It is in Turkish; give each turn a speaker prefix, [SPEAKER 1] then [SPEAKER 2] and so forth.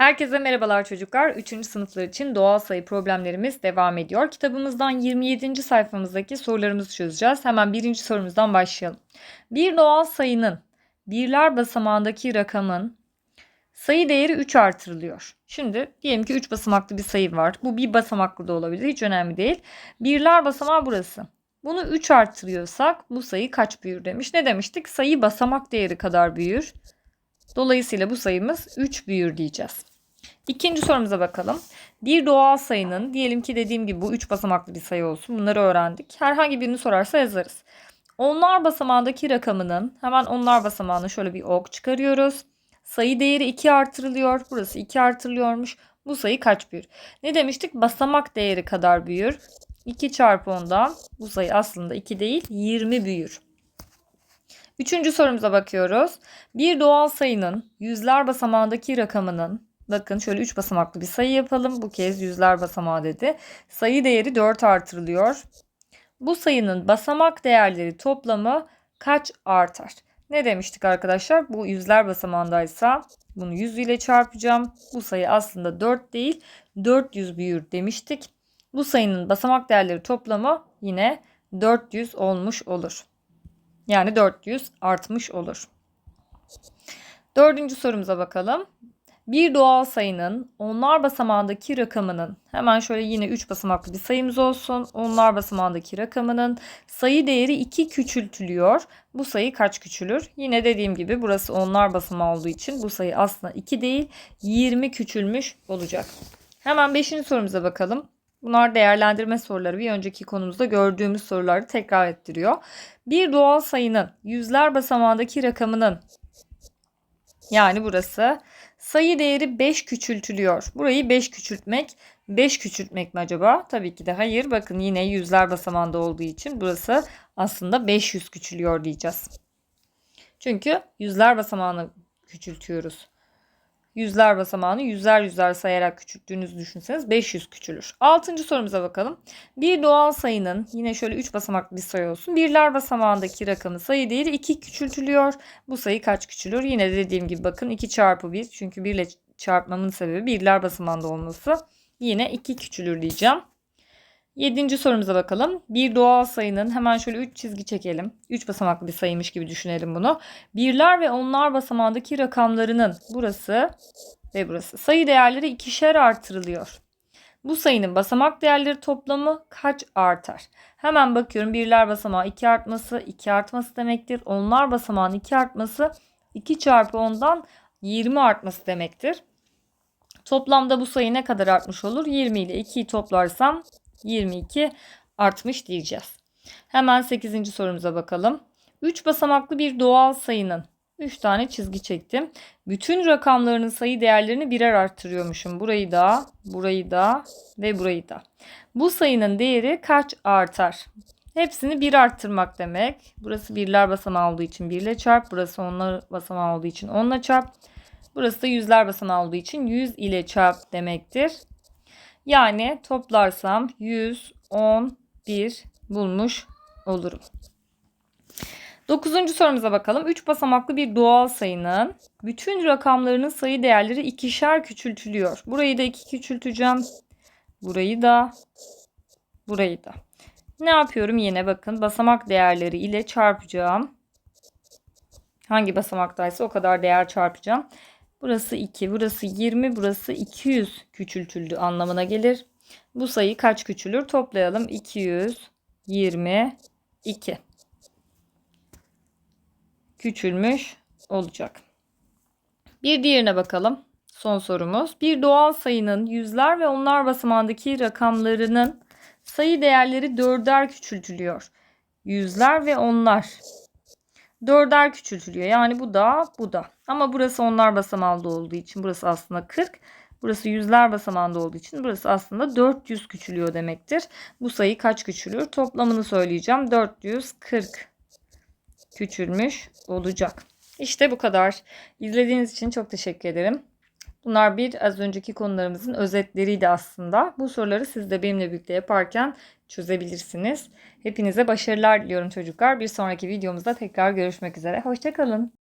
[SPEAKER 1] Herkese merhabalar çocuklar. 3. sınıflar için doğal sayı problemlerimiz devam ediyor. Kitabımızdan 27. sayfamızdaki sorularımızı çözeceğiz. Hemen birinci sorumuzdan başlayalım. Bir doğal sayının birler basamağındaki rakamın sayı değeri 3 artırılıyor. Şimdi diyelim ki 3 basamaklı bir sayı var. Bu bir basamaklı da olabilir. Hiç önemli değil. Birler basamağı burası. Bunu 3 artırıyorsak bu sayı kaç büyür demiş. Ne demiştik? Sayı basamak değeri kadar büyür. Dolayısıyla bu sayımız 3 büyür diyeceğiz. İkinci sorumuza bakalım. Bir doğal sayının diyelim ki dediğim gibi bu 3 basamaklı bir sayı olsun. Bunları öğrendik. Herhangi birini sorarsa yazarız. Onlar basamağındaki rakamının hemen onlar basamağını şöyle bir ok çıkarıyoruz. Sayı değeri 2 artırılıyor. Burası 2 artırılıyormuş. Bu sayı kaç büyür? Ne demiştik? Basamak değeri kadar büyür. 2 çarpı 10'dan bu sayı aslında 2 değil 20 büyür. Üçüncü sorumuza bakıyoruz. Bir doğal sayının yüzler basamağındaki rakamının Bakın şöyle 3 basamaklı bir sayı yapalım. Bu kez yüzler basamağı dedi. Sayı değeri 4 artırılıyor. Bu sayının basamak değerleri toplamı kaç artar? Ne demiştik arkadaşlar? Bu yüzler basamağındaysa bunu 100 ile çarpacağım. Bu sayı aslında 4 değil 400 büyür demiştik. Bu sayının basamak değerleri toplamı yine 400 olmuş olur. Yani 400 artmış olur. Dördüncü sorumuza bakalım. Bir doğal sayının onlar basamağındaki rakamının hemen şöyle yine 3 basamaklı bir sayımız olsun. Onlar basamağındaki rakamının sayı değeri 2 küçültülüyor. Bu sayı kaç küçülür? Yine dediğim gibi burası onlar basamağı olduğu için bu sayı aslında 2 değil 20 küçülmüş olacak. Hemen 5. sorumuza bakalım. Bunlar değerlendirme soruları. Bir önceki konumuzda gördüğümüz soruları tekrar ettiriyor. Bir doğal sayının yüzler basamağındaki rakamının yani burası sayı değeri 5 küçültülüyor. Burayı 5 küçültmek 5 küçültmek mi acaba? Tabii ki de hayır. Bakın yine yüzler basamağında olduğu için burası aslında 500 küçülüyor diyeceğiz. Çünkü yüzler basamağını küçültüyoruz yüzler basamağını yüzler yüzler sayarak küçülttüğünüzü düşünseniz 500 küçülür. Altıncı sorumuza bakalım. Bir doğal sayının yine şöyle 3 basamaklı bir sayı olsun. Birler basamağındaki rakamı sayı değeri 2 küçültülüyor. Bu sayı kaç küçülür? Yine dediğim gibi bakın 2 çarpı 1 çünkü 1 ile çarpmamın sebebi birler basamağında olması. Yine 2 küçülür diyeceğim. Yedinci sorumuza bakalım. Bir doğal sayının hemen şöyle 3 çizgi çekelim. 3 basamaklı bir sayıymış gibi düşünelim bunu. Birler ve onlar basamağındaki rakamlarının burası ve burası sayı değerleri ikişer artırılıyor. Bu sayının basamak değerleri toplamı kaç artar? Hemen bakıyorum. Birler basamağı 2 artması 2 artması demektir. Onlar basamağının 2 artması 2 çarpı 10'dan 20 artması demektir. Toplamda bu sayı ne kadar artmış olur? 20 ile 2'yi toplarsam 22 artmış diyeceğiz. Hemen 8. sorumuza bakalım. 3 basamaklı bir doğal sayının 3 tane çizgi çektim. Bütün rakamlarının sayı değerlerini birer arttırıyormuşum. Burayı da, burayı da ve burayı da. Bu sayının değeri kaç artar? Hepsini bir arttırmak demek. Burası birler basamağı olduğu için 1 ile çarp. Burası onlar basamağı olduğu için 10 ile çarp. Burası da yüzler basamağı olduğu için 100 ile çarp demektir. Yani toplarsam 111 bulmuş olurum. Dokuzuncu sorumuza bakalım. 3 basamaklı bir doğal sayının bütün rakamlarının sayı değerleri ikişer küçültülüyor. Burayı da 2 küçülteceğim. Burayı da burayı da. Ne yapıyorum? Yine bakın basamak değerleri ile çarpacağım. Hangi basamaktaysa o kadar değer çarpacağım. Burası 2, burası 20, burası 200 küçültüldü anlamına gelir. Bu sayı kaç küçülür? Toplayalım. 222 küçülmüş olacak. Bir diğerine bakalım. Son sorumuz. Bir doğal sayının yüzler ve onlar basamağındaki rakamlarının sayı değerleri dörder küçültülüyor. Yüzler ve onlar dörder küçültülüyor. Yani bu da bu da. Ama burası onlar basamağında olduğu için burası aslında 40. Burası yüzler basamağında olduğu için burası aslında 400 küçülüyor demektir. Bu sayı kaç küçülür? Toplamını söyleyeceğim. 440 küçülmüş olacak. İşte bu kadar. İzlediğiniz için çok teşekkür ederim. Bunlar bir az önceki konularımızın özetleriydi aslında. Bu soruları siz de benimle birlikte yaparken çözebilirsiniz. Hepinize başarılar diliyorum çocuklar. Bir sonraki videomuzda tekrar görüşmek üzere. Hoşçakalın.